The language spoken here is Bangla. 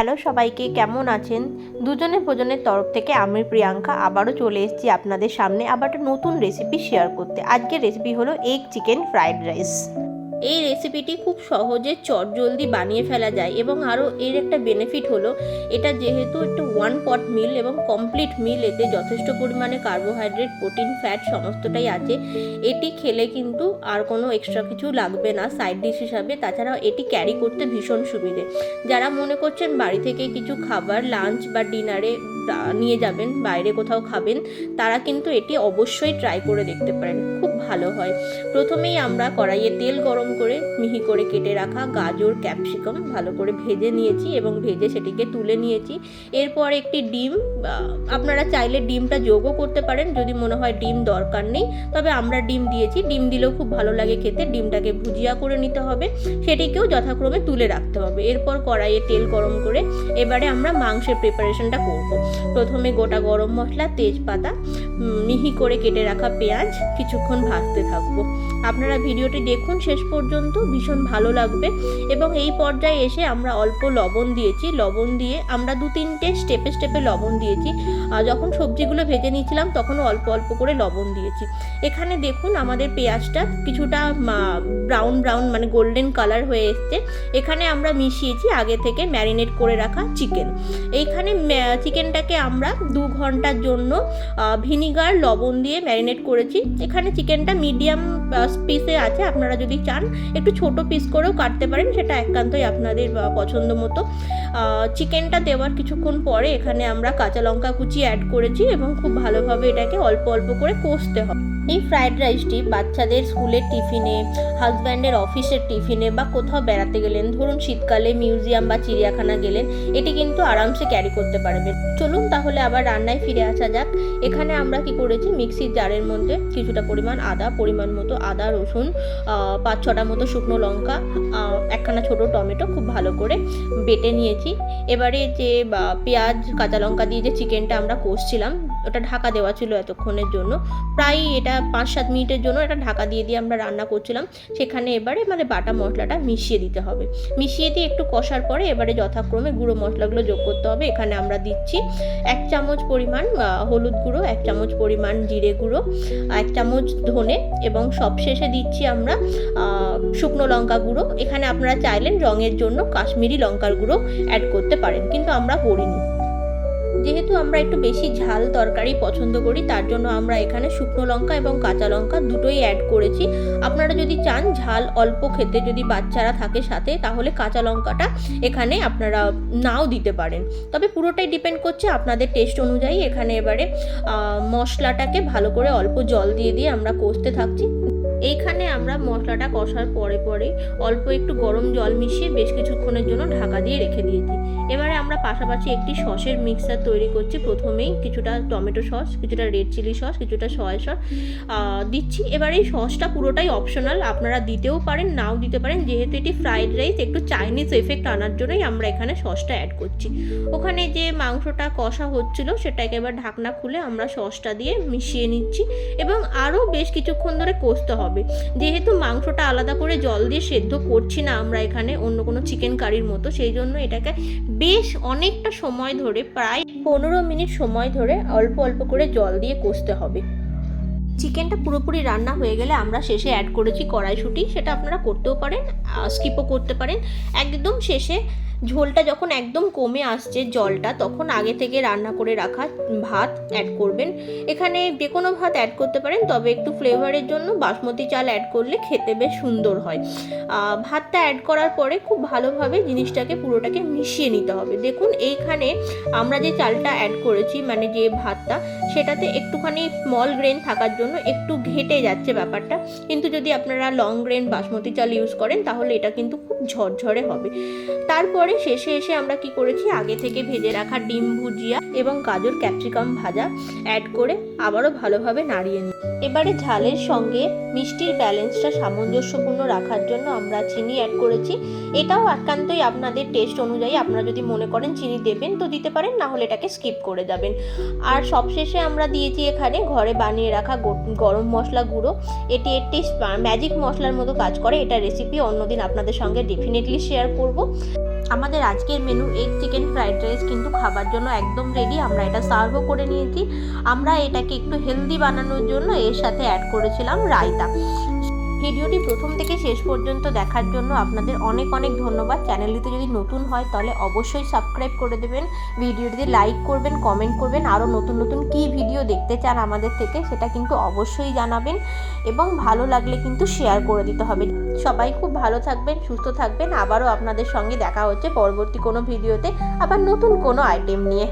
হ্যালো সবাইকে, কেমন আছেন? দুজনে ভোজনের তরফ থেকে আমি প্রিয়াঙ্কা আবারও চলে এসেছি আপনাদের সামনে আবার একটা নতুন রেসিপি শেয়ার করতে। আজকের রেসিপি হলো এগ চিকেন ফ্রাইড রাইস এই রেসিপিটি খুব সহজে চটজলদি বানিয়ে ফেলা যায় এবং আরও এর একটা বেনিফিট হলো, এটা যেহেতু একটা ওয়ান পট মিল এবং কমপ্লিট মিল এতে যথেষ্ট পরিমাণে কার্বোহাইড্রেট প্রোটিন ফ্যাট সমস্তটাই আছে, এটি খেলে কিন্তু আর কোনো এক্সট্রা কিছু লাগবে না সাইড ডিশ হিসাবে। তাছাড়া এটি ক্যারি করতে ভীষণ সুবিধে। যারা মনে করছেন বাড়ি থেকে কিছু খাবার লাঞ্চ বা ডিনারে নিয়ে যাবেন, বাইরে কোথাও খাবেন, তারা কিন্তু এটি অবশ্যই ট্রাই করে দেখতে পারেন। খুব ভালো হয়। প্রথমেই আমরা কড়াইয়ে তেল গরম করে মিহি করে কেটে রাখা গাজর, ক্যাপসিকাম ভালো করে ভেজে নিয়েছি এবং ভেজে সেটিকে তুলে নিয়েছি। এরপর একটি ডিম আপনারা চাইলে ডিমটা যোগও করতে পারেন, যদি মনে হয় ডিম দরকার নেই। তবে আমরা ডিম দিয়েছি, ডিম দিলেও খুব ভালো লাগে খেতে, ডিমটাকে ভুজিয়া করে নিতে হবে। সেটিকেও যথাক্রমে তুলে রাখতে হবে। এরপর কড়াইয়ে তেল গরম করে এবারে আমরা মাংসের প্রিপারেশনটা করব। প্রথমে গোটা গরম মশলা, তেজপাতা মিহি করে কেটে রাখা পেঁয়াজ, কিছুক্ষণ ভাজতে থাকবো আপনারা ভিডিওটি দেখুন, শেষ পর্যন্ত ভীষণ ভালো লাগবে। এবং এই পর্যায়ে এসে আমরা অল্প লবণ দিয়েছি। লবণ দিয়ে আমরা দু তিনটে স্টেপে স্টেপে লবণ দিয়েছি। যখন সবজিগুলো ভেজে নিয়েছিলাম, তখন অল্প অল্প করে লবণ দিয়েছি। এখানে দেখুন আমাদের পেঁয়াজটা কিছুটা ব্রাউন ব্রাউন মানে গোল্ডেন কালার হয়ে এসছে। এখানে আমরা মিশিয়েছি আগে থেকে ম্যারিনেট করে রাখা চিকেন। এইখানে চিকেনটাকে আমরা দু ঘণ্টার জন্য ভিনিগার, লবণ দিয়ে ম্যারিনেট করেছি। এখানে চিকেনটা মিডিয়াম পিসে আছে, আপনারা যদি চান, একটু ছোট পিস করেও কাটতে পারেন, সেটা একান্তই আপনাদের পছন্দ মতো। চিকেনটা দেওয়ার কিছুক্ষণ পরে এখানে আমরা কাঁচা লঙ্কা কুচি অ্যাড করেছি এবং খুব ভালোভাবে এটাকে অল্প অল্প করে কষতে হবে। এই ফ্রাইড রাইসটি বাচ্চাদের স্কুলের টিফিনে হাজব্যান্ডের অফিসের টিফিনে বা কোথাও বেড়াতে গেলেন, ধরুন শীতকালে মিউজিয়াম বা চিড়িয়াখানা গেলেন, এটি কিন্তু আরামসে ক্যারি করতে পারবেন। চলুন তাহলে আবার রান্নায় ফিরে আসা যাক। এখানে আমরা কি করেছি মিক্সির জারের মধ্যে কিছুটা পরিমাণ আদা, পরিমাণ মতো আদা রসুন আহ, পাঁচ ছটা মতো শুকনো লঙ্কা একখানা ছোট টমেটো খুব ভালো করে বেটে নিয়েছি। এবারে যে পেঁয়াজ কাঁচা লঙ্কা দিয়ে যে চিকেনটা আমরা কষছিলাম ওটা ঢাকা দেওয়া ছিল এতক্ষণের জন্য। প্রায় এটা পাঁচ সাত মিনিটের জন্য এটা ঢাকা দিয়ে দিয়ে আমরা রান্না করছিলাম। সেখানে এবারে মানে বাটা মশলাটা মিশিয়ে দিতে হবে। মিশিয়ে দিয়ে একটু কষার পরে এবারে যথাক্রমে গুঁড়ো মশলাগুলো যোগ করতে হবে। এখানে আমরা দিচ্ছি এক চামচ পরিমাণ হলুদ গুঁড়ো, এক চামচ পরিমাণ জিরে গুঁড়ো, এক চামচ ধনে এবং সবশেষে দিচ্ছি আমরা শুকনো লঙ্কা গুঁড়ো। এখানে আপনারা চাইলেন রঙের জন্য কাশ্মীরি লঙ্কার গুঁড়ো অ্যাড করতে পারেন, কিন্তু আমরা করিনি। যেহেতু আমরা একটু বেশি ঝাল তরকারি পছন্দ করি, তার জন্য আমরা এখানে শুকনো লঙ্কা এবং কাঁচা লঙ্কা দুটোই অ্যাড করেছি। আপনারা যদি চান ঝাল অল্প খেতে যদি বাচ্চারা থাকে সাথে, তাহলে কাঁচা লঙ্কাটা এখানে আপনারা নাও দিতে পারেন। তবে পুরোটাই ডিপেন্ড করছে আপনাদের টেস্ট অনুযায়ী। এখানে এবারে মশলাটাকে ভালো করে অল্প জল দিয়ে দিয়ে আমরা কষতে থাকছি। এইখানে আমরা মশলাটা কষার পরে পরে অল্প একটু গরম জল মিশিয়ে বেশ কিছুক্ষণের জন্য ঢাকা দিয়ে রেখে দিয়েছি। এবারে আমরা পাশাপাশি একটি সসের মিক্সার তৈরি করছি। প্রথমেই কিছুটা টমেটো সস, কিছুটা রেড চিলি সস, কিছুটা সয়া সস দিচ্ছি। এবার এই সসটা পুরোটাই অপশনাল, আপনারা দিতেও পারেন, নাও দিতে পারেন। যেহেতু এটি ফ্রাইড রাইস, একটু চাইনিজ এফেক্ট আনার জন্যই আমরা এখানে সসটা অ্যাড করছি। ওখানে যে মাংসটা কষা হচ্ছিল, সেটাকে এবার ঢাকনা খুলে আমরা সসটা দিয়ে মিশিয়ে নিচ্ছি। এবং আরও বেশ কিছুক্ষণ ধরে কষতে হবে। যেহেতু মাংসটা আলাদা করে জল দিয়ে সেদ্ধ করছি না আমরা এখানে অন্য কোনো চিকেন কারির মতো, সেই জন্য এটাকে বেশ অনেকটা সময় ধরে, প্রায় পনেরো মিনিট সময় ধরে অল্প অল্প করে জল দিয়ে কষতে হবে। চিকেনটা পুরোপুরি রান্না হয়ে গেলে আমরা শেষে অ্যাড করেছি কড়াইশুঁটি, সেটা আপনারা করতেও পারেন স্কিপও করতে পারেন। একদম শেষে ঝোলটা যখন একদম কমে আসছে জলটা, তখন আগে থেকে রান্না করে রাখা ভাত অ্যাড করবেন। এখানে যে কোনো ভাত অ্যাড করতে পারেন, তবে একটু ফ্লেভারের জন্য বাসমতি চাল অ্যাড করলে খেতে বেশ সুন্দর হয়। ভাতটা অ্যাড করার পরে খুব ভালোভাবে জিনিসটাকে পুরোটাকে মিশিয়ে নিতে হবে। দেখুন, এইখানে আমরা যে চালটা অ্যাড করেছি মানে যে ভাতটা, সেটাতে একটুখানি স্মল গ্রেন থাকার জন্য একটু ঘেটে যাচ্ছে ব্যাপারটা। কিন্তু যদি আপনারা লং গ্রেন বাসমতি চাল ইউজ করেন, তাহলে এটা কিন্তু খুব ঝরঝরে হবে। তারপরে শেষে এসে আমরা কি করেছি? আগে থেকে ভেজে রাখা ডিম ভুজিয়া এবং গাজর ক্যাপসিকাম ভাজা অ্যাড করে আবারও ভালোভাবে নাড়িয়ে নিই। এবারে ঝালের সঙ্গে মিষ্টির ব্যালেন্সটা সামঞ্জস্যপূর্ণ রাখার জন্য আমরা চিনি অ্যাড করেছি। এটাও একান্তই আপনাদের টেস্ট অনুযায়ী আপনারা যদি মনে করেন চিনি দেবেন তো দিতে পারেন, না হলে এটাকে স্কিপ করে যাবেন। আর সবশেষে আমরা দিয়েছি এখানে ঘরে বানিয়ে রাখা গরম মশলা গুঁড়ো। এটি একটি ম্যাজিক মশলার মতো কাজ করে। এটা রেসিপি অন্যদিন আপনাদের সঙ্গে ডেফিনেটলি শেয়ার করব। আমাদের আজকের menu egg chicken fried rice কিন্তু খাবার জন্য একদম রেডি আমরা এটা সার্ভও করে নিয়েছি। আমরা এটাকে একটু হেলদি বানানোর জন্য এর সাথে অ্যাড করেছিলাম রায়তা। ভিডিওটি প্রথম থেকে শেষ পর্যন্ত দেখার জন্য আপনাদের অনেক অনেক ধন্যবাদ। চ্যানেলটিতে যদি নতুন হয়, তাহলে অবশ্যই সাবস্ক্রাইব করে দেবেন। ভিডিওটিতে লাইক করবেন কমেন্ট করবেন। আরও নতুন নতুন কী ভিডিও দেখতে চান আমাদের থেকে, সেটা কিন্তু অবশ্যই জানাবেন। এবং ভালো লাগলে কিন্তু শেয়ার করে দিতে হবে। সবাই খুব ভালো থাকবেন, সুস্থ থাকবেন। আবারও আপনাদের সঙ্গে দেখা হচ্ছে পরবর্তী কোনো ভিডিওতে আবার নতুন কোনো আইটেম নিয়ে।